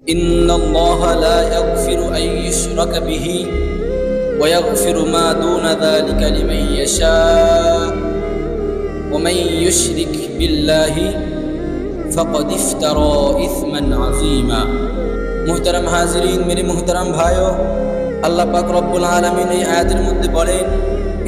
إن الله لا يغفر أن يشرك به ويغفر ما دون ذلك لمن يشاء ومن يشرك بالله فقد افترى إثما عظيما মুহতারাম হাজরিন মেরে মুহতারাম ভাইও আল্লাহ পাক রব্বুল আলামিন এই আয়াতের মধ্যে বলেন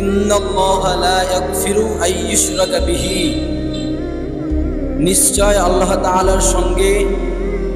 ইন্নাল্লাহ লা ইয়াগফিরু আন ইউশরাকা বিহি নিশ্চয় আল্লাহ তাআলার সঙ্গে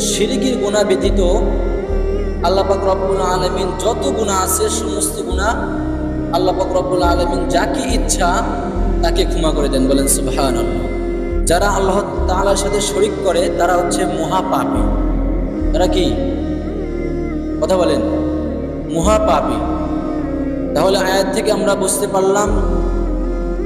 শিরিকের গুনাহ ব্যতীত আল্লাহ পাক রব্বুল আলামিন যত গুণা আছে, সমস্ত গুনাহ আল্লাহ পাক রব্বুল আলামিন যাকে ইচ্ছা তাকে ক্ষমা করে দেন বলেন সুবহানাল্লাহ। যারা আল্লাহ তাআলার সাথে শরিক করে, তারা হচ্ছে মহাপাপী। তারা কি? কথা বলেন। মহাপাপী। তাহলে আয়াত থেকে আমরা বুঝতে পারলাম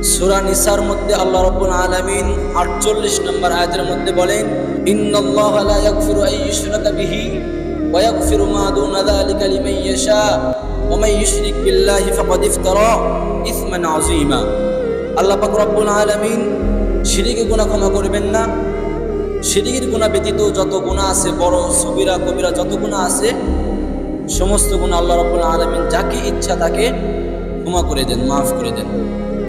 সূরা নিসার মধ্যে আল্লাহ রাব্বুল আলামিন 48 নম্বর আয়াতের মধ্যে বলেন, ইন্নাল্লাহা লা ইয়াগফিরু আন ইউশরাকা বিহি ওয়া ইয়াগফিরু মা দুনা যালিকা লিমান ইয়াশা ওয়া মান ইউশরিক বিল্লাহি ফাকাদ ইফতারা ইসমান আযীমা। আল্লাহ পাক রব্বুল আলামিন শিরিকের গুনাহ ক্ষমা করবেন না। শিরিকের গুনাহ ব্যতীত যত গুনাহ আছে বড় সবিরা, কবিরা যত গুনাহ আছে, সমস্ত গুনাহ আল্লাহ রাব্বুল আলামিন যাকে ইচ্ছা তাকে ক্ষমা করে দেন, মাফ করে দেন।